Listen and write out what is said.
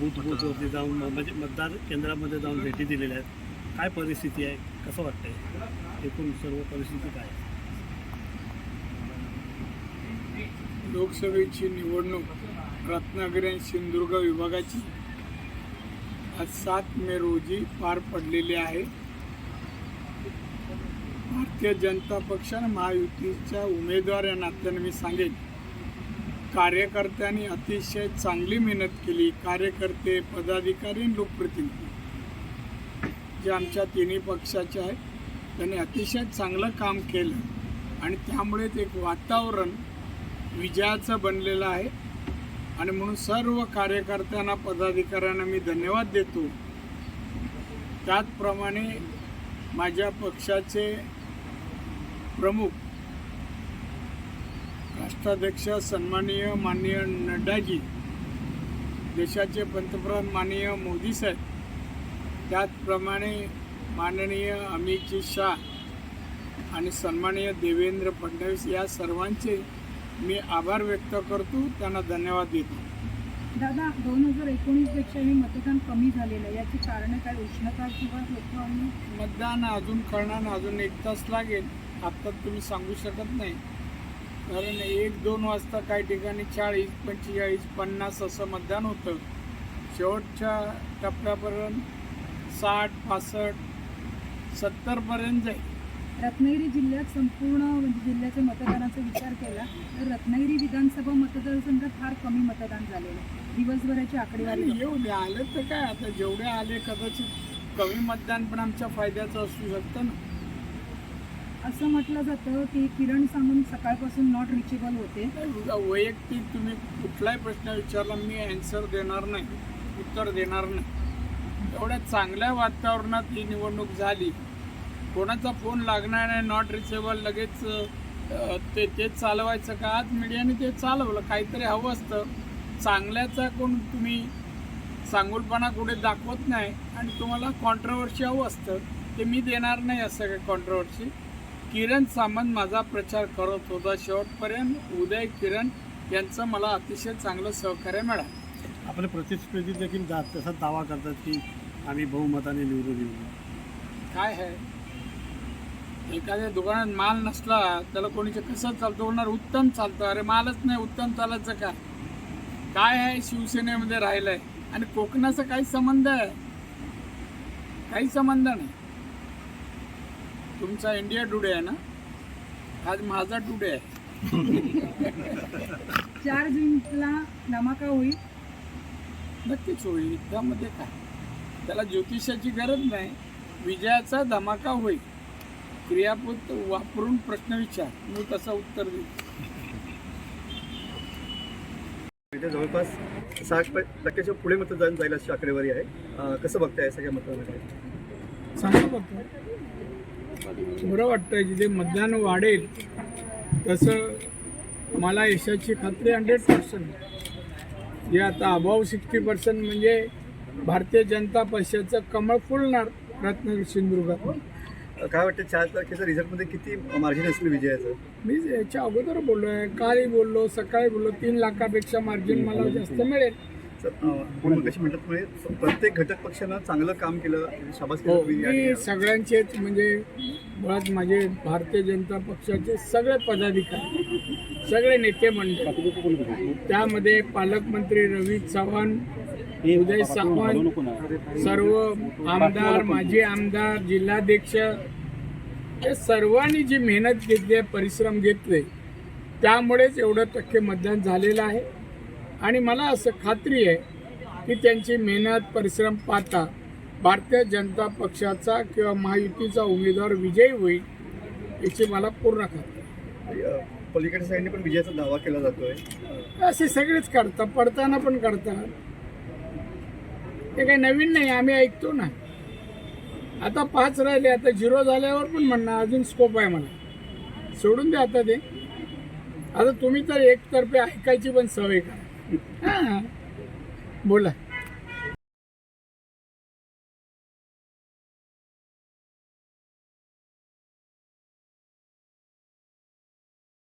Booth बूथवरती जाऊन म्हणजे मतदार केंद्रामध्ये जाऊन भेटी दिलेल्या आहेत. काय परिस्थिती आहे? कसं वाटतंय? एकूण सर्व परिस्थिती काय आहे? लोकसभेची निवडणूक रत्नागिरी आणि सिंधुदुर्ग विभागाची आज सात मे रोजी पार पडलेली आहे. भारतीय जनता पक्ष आणि महायुतीच्या उमेदवार या नात्याने मी सांगेन. कार्यकर्त्यांनी अतिशय चांगली मेहनत केली. कार्यकर्ते पदाधिकारी आणि लोकप्रतिनिधी. जे आमच्या तिन्ही पक्षाचे आहेत त्यांनी अतिशय चांगलं काम केलं. आणि त्यामुळेच एक वातावरण विजयाचं बनलेलं आहे. आणि म्हणून सर्व कार्यकर्त्यांना पदाधिकाऱ्यांना मी धन्यवाद देतो. त्याचप्रमाणे माझ्या पक्षाचे प्रमुख राष्ट्राध्यक्ष सन्माननीय माननीय नड्डाजी देशाचे पंतप्रधान माननीय मोदी साहेब त्याचप्रमाणे माननीय अमितजी शाह आणि सन्माननीय देवेंद्र फडणवीस या सर्वांचे मी आभार व्यक्त करतो त्यांना धन्यवाद देतो. दादा दोन हजार एकोणीसपेक्षा हे मतदान कमी झालेलं आहे. याची कारणं काय? उष्णता किंवा लोकांनी मतदान अजून कळणार अजून एक तास लागेल. आत्ता तुम्ही सांगू शकत नाही. कारण एक दोन वाजता काही ठिकाणी चाळीस पंचेचाळीस पन्नास असं मतदान होतं. शेवटच्या टप्प्यापर्यंत साठ पासष्ट सत्तरपर्यंत जाईल. रत्नागिरी जिल्ह्यात संपूर्ण म्हणजे जिल्ह्याच्या मतदानाचा विचार केला तर रत्नागिरी विधानसभा मतदारसंघात फार कमी मतदान झालेलं आहे. दिवसभराची आकडेवारी येऊ दे आले तर काय? आता जेवढे आले कदाचित कमी मतदान पण आमच्या फायद्याचं असू शकतं ना. असं म्हटलं जातं की किरण सामंत सकाळपासून नॉट रिचेबल होते. नाही, वैयक्तिक तुम्ही कुठलाही प्रश्न विचारला मी अँसर देणार नाही उत्तर देणार नाही. एवढ्या चांगल्या वातावरणात ही निवडणूक झाली. कोणाचा फोन लागणार नाही नॉट रिचेबल लगेच ते तेच चालवायचं का? आज मीडियाने ते चालवलं काहीतरी हवं असतं. चांगल्याचा कोण तुम्ही सांगूलपणा कुठे दाखवत नाही आणि तुम्हाला कॉन्ट्रवर्सी हवं असतं ते मी देणार नाही असं काही कॉन्ट्रवर्सी किरण सामंत माझा प्रचार करत होता. शेवटपर्यंत उदय किरण यांचं मला अतिशय चांगलं सहकार्य मिळालं. आपले प्रतिस्पर्धी देखील जा तसा दावा करतात की आम्ही बहुमताने निवडून येऊ. काय आहे? एखाद्या दुकानात माल नसला त्याला कोणीचं कसं चालतं? बोलणार उत्तम चालतं. अरे मालच नाही उत्तम चालायचं का? काय आहे? शिवसेनेमध्ये राहिलंय. आणि कोकणाचा काही संबंध आहे? काही संबंध नाही. तुमचा इंडिया टुडे आहे ना? आज माझा टुडे आहे. चार जूनला धमाका होईल. नक्कीच होईल. त्यामध्ये काय? त्याला ज्योतिषाची गरज नाही. विजयाचा धमाका होईल. क्रियापद वापरून प्रश्न विचार. मी तसं उत्तर इथे जवळपास साठ प- टक्क्याच्या पुढे मतदान जाईल अशी आकडेवारी आहे. अं, कसं बघताय या सगळ्या मतदानाकडे? चांगलं बघतो बरं वाटतं जिथे मतदान वाढेल तसं मला यशाची खात्री हंड्रेड पर्सेंट जे आता अभाव सिक्स्टी पर्सेंट म्हणजे भारतीय जनता पक्षाचं कमळ फुलणार रत्नागिरी सिंधुदुर्गात. काय वाटतं चार तारखेच्या रिझल्टमध्ये किती मार्जिन असेल विजयाचं? मी याच्या अगोदर बोललो आहे कालही बोललो सकाळी बोललो तीन लाखापेक्षा मार्जिन मला जास्त मिळेल. कशी म्हणतात म्हणजे प्रत्येक घटक पक्षानं चांगलं काम केलं शाबास हो केलं सगळ्यांचेच म्हणजे मुळात माझे भारतीय जनता पक्षाचे सगळे पदाधिकारी सगळे नेते मंडळ त्यामध्ये पालकमंत्री रवी चव्हाण उदय सावंत सर्व आमदार माजी आमदार जिल्हाध्यक्ष या सर्वांनी जी मेहनत घेतली आहे परिश्रम घेतले त्यामुळेच एवढं टक्के मतदान झालेलं आहे. आणि मला असं खात्री आहे की त्यांची मेहनत परिश्रम पाहता भारतीय जनता पक्षाचा किंवा महायुतीचा उमेदवार विजयी होईल याची मला पूर्ण खात्री आहे. पलीकडच्या साईडने पण विजयाचा दावा केला जातोय. असे सगळेच करतात पडताना पण करतात. ते काही नवीन नाही आम्ही ऐकतो ना. आता पाच राहिले आता झिरो झाल्यावर पण म्हणणार अजून स्कोप आहे म्हणा. सोडून द्या आता ते. आता तुम्ही तर एकतर्फे ऐकायची पण सवय करा. हां बोला.